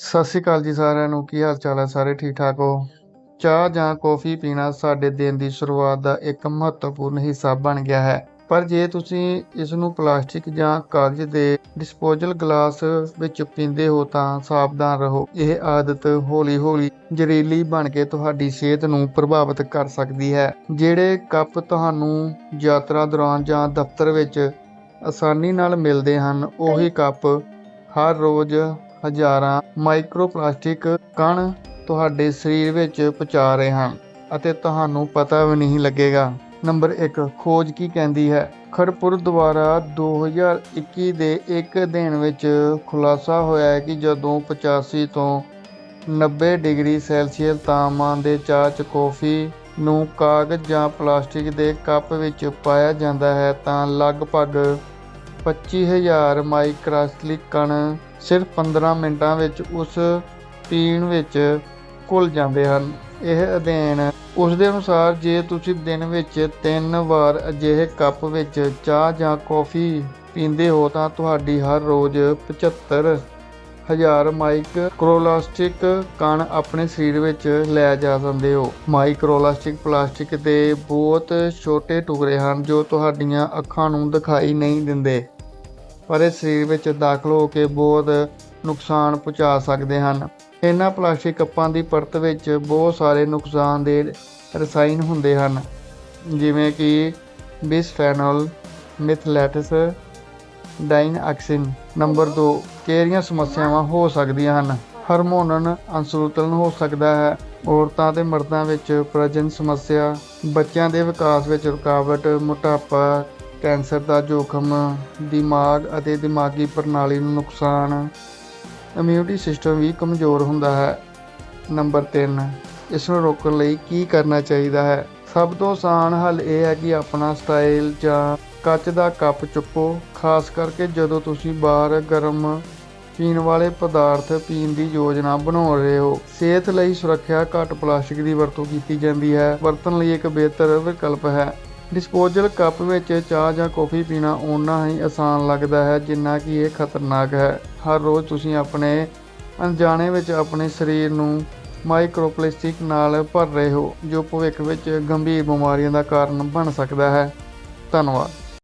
ਸਤਿ ਸ਼੍ਰੀ ਅਕਾਲ ਜੀ ਸਾਰਿਆਂ ਨੂੰ, ਕੀ ਹਾਲ ਚਾਲ ਹੈ ਸਾਰੇ? ਠੀਕ ਠਾਕ ਹੋ? ਚਾਹ ਜਾਂ ਕੌਫੀ ਪੀਣਾ ਸਾਡੇ ਦਿਨ ਦੀ ਸ਼ੁਰੂਆਤ ਦਾ ਇੱਕ ਮਹੱਤਵਪੂਰਨ ਹਿੱਸਾ ਬਣ ਗਿਆ ਹੈ। ਪਰ ਜੇ ਤੁਸੀਂ ਇਸ ਨੂੰ ਪਲਾਸਟਿਕ ਜਾਂ ਕਾਗਜ਼ ਦੇ ਡਿਸਪੋਜ਼ਲ ਗਲਾਸ ਵਿੱਚ ਪੀਂਦੇ ਹੋ ਤਾਂ ਸਾਵਧਾਨ ਰਹੋ। ਇਹ ਆਦਤ ਹੌਲੀ-ਹੌਲੀ ਜ਼ਹਿਰੀਲੀ ਬਣ ਕੇ ਤੁਹਾਡੀ ਸਿਹਤ ਨੂੰ ਪ੍ਰਭਾਵਿਤ ਕਰ ਸਕਦੀ ਹੈ, ਜਿਹੜੇ ਕੱਪ ਤੁਹਾਨੂੰ ਯਾਤਰਾ ਦੌਰਾਨ ਜਾਂ ਦਫ਼ਤਰ ਵਿੱਚ ਆਸਾਨੀ ਨਾਲ ਮਿਲਦੇ ਹਨ, ਉਹੀ ਕੱਪ ਹਰ ਰੋਜ਼ ਹਜ਼ਾਰਾਂ ਮਾਈਕਰੋਪਲਾਸਟਿਕ ਕਣ ਤੁਹਾਡੇ ਸਰੀਰ ਵਿੱਚ ਪਹੁੰਚਾ ਰਹੇ ਹਨ ਅਤੇ ਤੁਹਾਨੂੰ ਪਤਾ ਵੀ ਨਹੀਂ ਲੱਗੇਗਾ। ਨੰਬਰ 1 ਖੋਜ ਕੀ ਕਹਿੰਦੀ ਹੈ? ਖੜਪੁਰ ਦੁਆਰਾ 2021 ਦੇ ਇੱਕ ਦਿਨ ਵਿੱਚ ਖੁਲਾਸਾ ਹੋਇਆ ਹੈ ਕਿ ਜਦੋਂ 85 ਤੋਂ 90 ਡਿਗਰੀ ਸੈਲਸੀਅਸ ਤਾਪਮਾਨ ਦੇ ਚਾਹ 'ਚ ਕੌਫੀ ਨੂੰ ਕਾਗਜ਼ ਜਾਂ ਪਲਾਸਟਿਕ ਦੇ ਕੱਪ ਵਿੱਚ ਪਾਇਆ ਜਾਂਦਾ ਹੈ, ਤਾਂ ਲਗਭਗ 25000 ਮਾਈਕਰਾਸਲਿਕ ਕਣ ਸਿਰਫ 15 ਮਿੰਟਾਂ ਵਿੱਚ ਉਸ ਪੀਣ ਵਿੱਚ ਘੁਲ ਜਾਂਦੇ ਹਨ। ਇਹ ਅਧਿਐਨ ਉਸ ਦੇ ਅਨੁਸਾਰ, ਜੇ ਤੁਸੀਂ ਦਿਨ ਵਿੱਚ ਤਿੰਨ ਵਾਰ ਅਜਿਹੇ ਕੱਪ ਵਿੱਚ ਚਾਹ ਜਾਂ ਕੌਫੀ ਪੀਂਦੇ ਹੋ, ਤਾਂ ਤੁਹਾਡੀ ਹਰ ਰੋਜ਼ 75 ਹਜ਼ਾਰ ਮਾਈਕਰੋਲਾਸਟਿਕ ਕਣ ਆਪਣੇ ਸਰੀਰ ਵਿੱਚ ਲੈ ਜਾ ਸਕਦੇ ਹੋ। ਮਾਈਕਰੋਲਾਸਟਿਕ ਪਲਾਸਟਿਕ ਦੇ ਬਹੁਤ ਛੋਟੇ ਟੁਕੜੇ ਹਨ ਜੋ ਤੁਹਾਡੀਆਂ ਅੱਖਾਂ ਨੂੰ ਦਿਖਾਈ ਨਹੀਂ ਦਿੰਦੇ। ਪਰ ਇਹ ਸਰੀਰ ਵਿੱਚ ਦਾਖਲ ਹੋ ਕੇ ਬਹੁਤ ਨੁਕਸਾਨ ਪਹੁੰਚਾ ਸਕਦੇ ਹਨ। ਇਹਨਾਂ ਪਲਾਸਟਿਕ ਕੱਪਾਂ ਦੀ ਪਰਤ ਵਿੱਚ ਬਹੁਤ ਸਾਰੇ ਨੁਕਸਾਨਦੇਹ ਰਸਾਇਣ ਹੁੰਦੇ ਹਨ, ਜਿਵੇਂ ਕਿ ਬਿਸਫੈਨੋਲ, ਮਿਥਲੈਟਸ ਡਾਈਨਆਕਸਿਨ ਨੰਬਰ 2 ਕਿਹੜੀਆਂ ਸਮੱਸਿਆਵਾਂ ਹੋ ਸਕਦੀਆਂ ਹਨ? ਹਾਰਮੋਨਲ ਅਸੰਤੁਲਨ ਹੋ ਸਕਦਾ ਹੈ। ਔਰਤਾਂ ਤੇ ਮਰਦਾਂ ਵਿੱਚ ਪ੍ਰਜਨਨ ਸਮੱਸਿਆ, ਬੱਚਿਆਂ ਦੇ ਵਿਕਾਸ ਵਿੱਚ ਰੁਕਾਵਟ, ਮੋਟਾਪਾ ਕੈਂਸਰ ਦਾ ਜੋਖਮ, ਦਿਮਾਗ ਅਤੇ ਦਿਮਾਗੀ ਪ੍ਰਣਾਲੀ ਨੂੰ ਨੁਕਸਾਨ। ਇਮਿਊਨਿਟੀ ਸਿਸਟਮ ਵੀ ਕਮਜ਼ੋਰ ਹੁੰਦਾ ਹੈ। ਨੰਬਰ 3 ਇਸ ਨੂੰ ਰੋਕਣ ਲਈ ਕੀ ਕਰਨਾ ਚਾਹੀਦਾ ਹੈ? ਸਭ ਤੋਂ ਆਸਾਨ ਹੱਲ ਇਹ ਹੈ ਕਿ ਆਪਣਾ ਸਟਾਈਲ ਜਾਂ ਕੱਚ ਦਾ ਕੱਪ ਚੁੱਕੋ, ਖਾਸ ਕਰਕੇ ਜਦੋਂ ਤੁਸੀਂ ਬਾਹਰ ਗਰਮ ਪੀਣ ਵਾਲੇ ਪਦਾਰਥ ਪੀਣ ਦੀ ਯੋਜਨਾ ਬਣਾ ਰਹੇ ਹੋ। ਸਿਹਤ ਲਈ ਸੁਰੱਖਿਆ ਘੱਟ ਪਲਾਸਟਿਕ ਦੀ ਵਰਤੋਂ ਕੀਤੀ ਜਾਂਦੀ ਹੈ। ਵਰਤਣ ਲਈ ਇੱਕ ਬਿਹਤਰ ਵਿਕਲਪ ਹੈ। ਡਿਸਪੋਜ਼ਲ ਕੱਪ ਵਿੱਚ ਚਾਹ ਜਾਂ ਕੌਫੀ ਪੀਣਾ ਓਨਾ ਹੀ ਆਸਾਨ ਲੱਗਦਾ ਹੈ, ਜਿੰਨਾ ਕਿ ਇਹ ਖਤਰਨਾਕ ਹੈ। ਹਰ ਰੋਜ਼ ਤੁਸੀਂ ਆਪਣੇ ਅਣਜਾਣੇ ਵਿੱਚ ਆਪਣੇ ਸਰੀਰ ਨੂੰ ਮਾਈਕਰੋਪਲਾਸਟਿਕ ਨਾਲ ਭਰ ਰਹੇ ਹੋ, ਜੋ ਭਵਿੱਖ ਵਿੱਚ ਗੰਭੀਰ ਬਿਮਾਰੀਆਂ ਦਾ ਕਾਰਨ ਬਣ ਸਕਦਾ ਹੈ। ਧੰਨਵਾਦ।